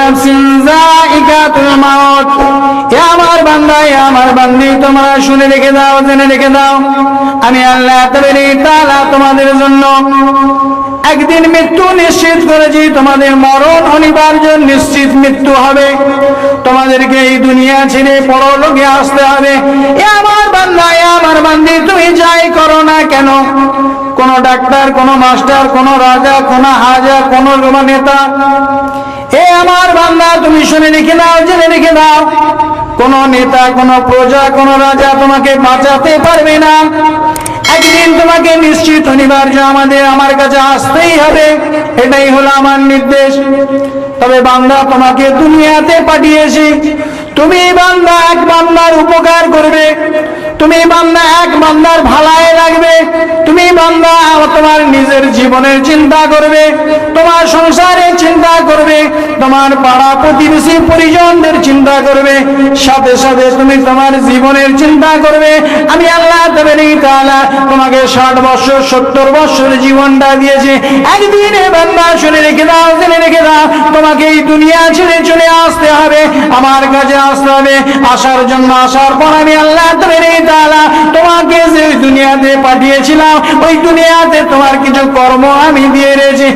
নাফসিন আমার বান্দা আমার বান্দি, তোমরা শুনে রেখে দাও, জেনে রেখে দাও। আমি আল্লাহ তাআলা তোমাদের জন্য একদিন মৃত্যু নিশ্চিত করেছি, তোমাদের মরণ অনিবার্য, নিশ্চিত মৃত্যু হবে। তোমাদেরকে এই দুনিয়া ছেড়ে পরলোকে আসতে হবে। এ আমার বান্দা আমার বান্দি, তুমি যাই করো না কেন? কোন ডাক্তার, কোন মাস্টার, কোন রাজা, কোন হাজা, কোন নেতা তুমি শুনে রেখে দাও জেনে রেখে দাও কোন নেতা, কোন প্রজা, কোন রাজা তোমাকে বাঁচাতে পারবে না। একদিন তোমাকে নিশ্চিত অনিবার্য আমাদের, আমার কাছে আসতেই হবে। এটাই হলো আমার নির্দেশ। তবে বান্দা তোমাকে দুনিয়াতে পাঠিয়েছি। তুমি বান্দা এক বান্দার উপকার করবে। তুমি বান্দা এক বান্দার রাখবে তুমি বান্দা তোমার নিজের জীবনের চিন্তা করবে, তোমার সংসারের চিন্তা করবে, তোমার পাড়া প্রতিবেশী পরিজনদের চিন্তা করবে, সাথে সাথে তুমি তোমার জীবনের চিন্তা করবে। আমি আল্লাহ তোমাকে ষাট বছর, সত্তর বছর জীবনটা দিয়েছে। একদিন বান্দা শুনে রেখে দাও, জেনে রেখে দাও, তোমাকে এই দুনিয়া ছেড়ে চলে আসতে হবে। আমার কাছে আসতে আসার জন্য আসার পর আমি আল্লাহ তোমাকে যে দুনিয়াতে পাঠিয়েছিলাম, ওই দুনিয়াতে তোমার কিছু কর্ম আমি দিয়ে রয়েছি